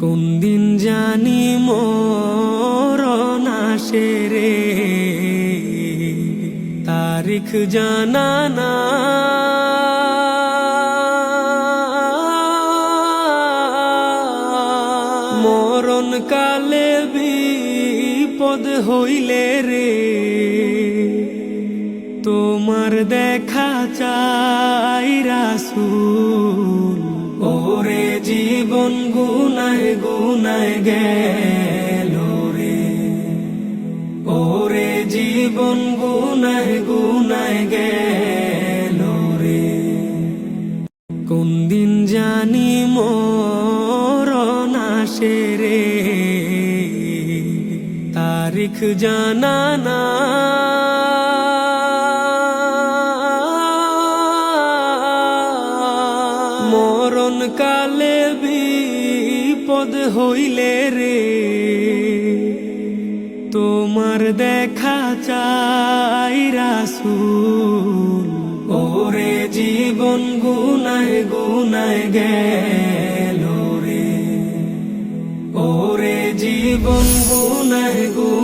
কোন দিন জানি মরণ আসে রে? তারিখ জানা না। মরণ কালে বিপদ হইলে রে। তোমার দেখা চাই রাসুল। জীবন গুনায় গুনায় গেল রে। ওরে জীবন গুনায় গুনায় গেল রে। কোন দিন জানি মরণ আসে রে। তারিখ জানা না। মরণ কালে বিপদ হইলে রে। তোমার দেখা চাই রাসুল। ওরে জীবন গুনায় গুনায় গেল রে। ওরে জীবন গুনায় গুনায়